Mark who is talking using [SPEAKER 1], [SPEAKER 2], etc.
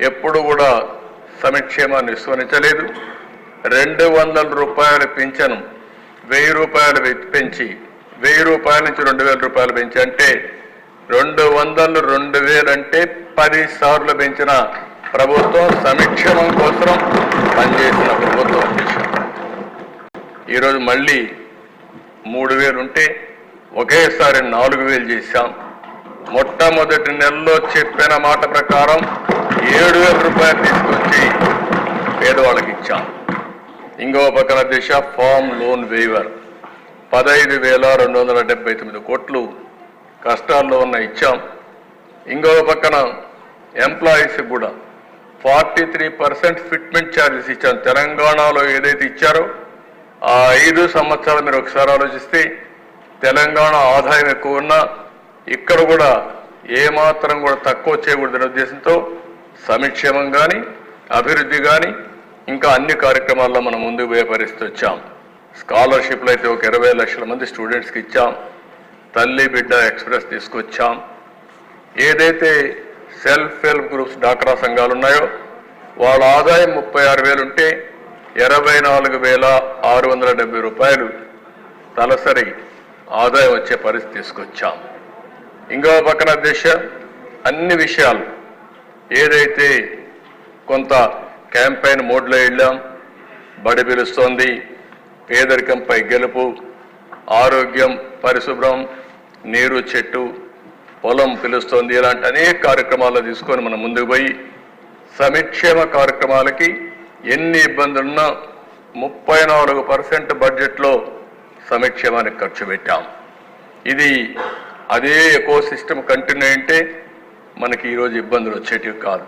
[SPEAKER 1] ఎప్పుడు కూడా సంక్షేమాన్ని విస్మరించలేదు రెండు వందల రూపాయల పింఛను వెయ్యి రూపాయలు పెంచి వెయ్యి రూపాయల నుంచి రెండు వేల రూపాయలు పెంచి అంటే రెండు వందలు రెండు వేలు అంటే పది సార్లు పెంచిన ప్రభుత్వం సంక్షేమం కోసం పనిచేసిన ప్రభుత్వం. ఈరోజు మళ్ళీ మూడు వేలు ఉంటే ఒకేసారి నాలుగు వేలు చేశాం. మొట్టమొదటి నెలలో చెప్పిన మాట ప్రకారం ఏడు వేల రూపాయలు తీసుకొచ్చి పేదవాళ్ళకి ఇచ్చాం. ఇంకో పక్కన దిశ ఫామ్ లోన్ వేవర్. పదహైదు వేల రెండు వందల డెబ్బై తొమ్మిది కోట్లు కష్టాల్లో ఉన్న ఇచ్చాం. ఇంకో పక్కన ఎంప్లాయీస్కి కూడా forty three percent fitment charges ఇచ్చాం. తెలంగాణలో ఏదైతే ఇచ్చారో ఆ ఐదు సంవత్సరాలు మీరు ఒకసారి ఆలోచిస్తే తెలంగాణ ఆదాయం ఎక్కువ ఉన్నా ఇక్కడ కూడా ఏమాత్రం కూడా తక్కువ చేయకూడదనే ఉద్దేశంతో సంక్షేమం కానీ అభివృద్ధి కానీ ఇంకా అన్ని కార్యక్రమాల్లో మనం ముందుకు పోయే పరిస్థితి వచ్చాం. స్కాలర్షిప్లు అయితే ఒక ఇరవై లక్షల మంది స్టూడెంట్స్కి ఇచ్చాం. తల్లి బిడ్డ ఎక్స్ప్రెస్ తీసుకొచ్చాం. ఏదైతే సెల్ఫ్ హెల్ప్ గ్రూప్స్ డాక్రా సంఘాలు ఉన్నాయో వాళ్ళ ఆదాయం ముప్పై ఆరు వేలు ఉంటే ఇరవై నాలుగు వేల ఆరు వందల డెబ్బై రూపాయలు తలసరి ఆదాయం వచ్చే పరిస్థితి తీసుకొచ్చాం. ఇంకో పక్కన దిశ అన్ని విషయాలు ఏదైతే కొంత క్యాంపెయిన్ మోడ్లో వెళ్ళాం బడి పిలుస్తోంది పేదరికంపై గెలుపు ఆరోగ్యం పరిశుభ్రం నీరు చెట్టు పొలం పిలుస్తోంది ఇలాంటి అనేక కార్యక్రమాలు తీసుకొని మనం ముందుకు పోయి సమిక్షేమ కార్యక్రమాలకి ఎన్ని ఇబ్బందులున్నా ముప్పై నాలుగు పర్సెంట్ బడ్జెట్లో సంక్షేమానికి ఖర్చు పెట్టాం. ఇది అదే ఎకో సిస్టమ్ కంటిన్యూ అంటే మనకి ఈరోజు ఇబ్బందులు వచ్చేటివి కాదు.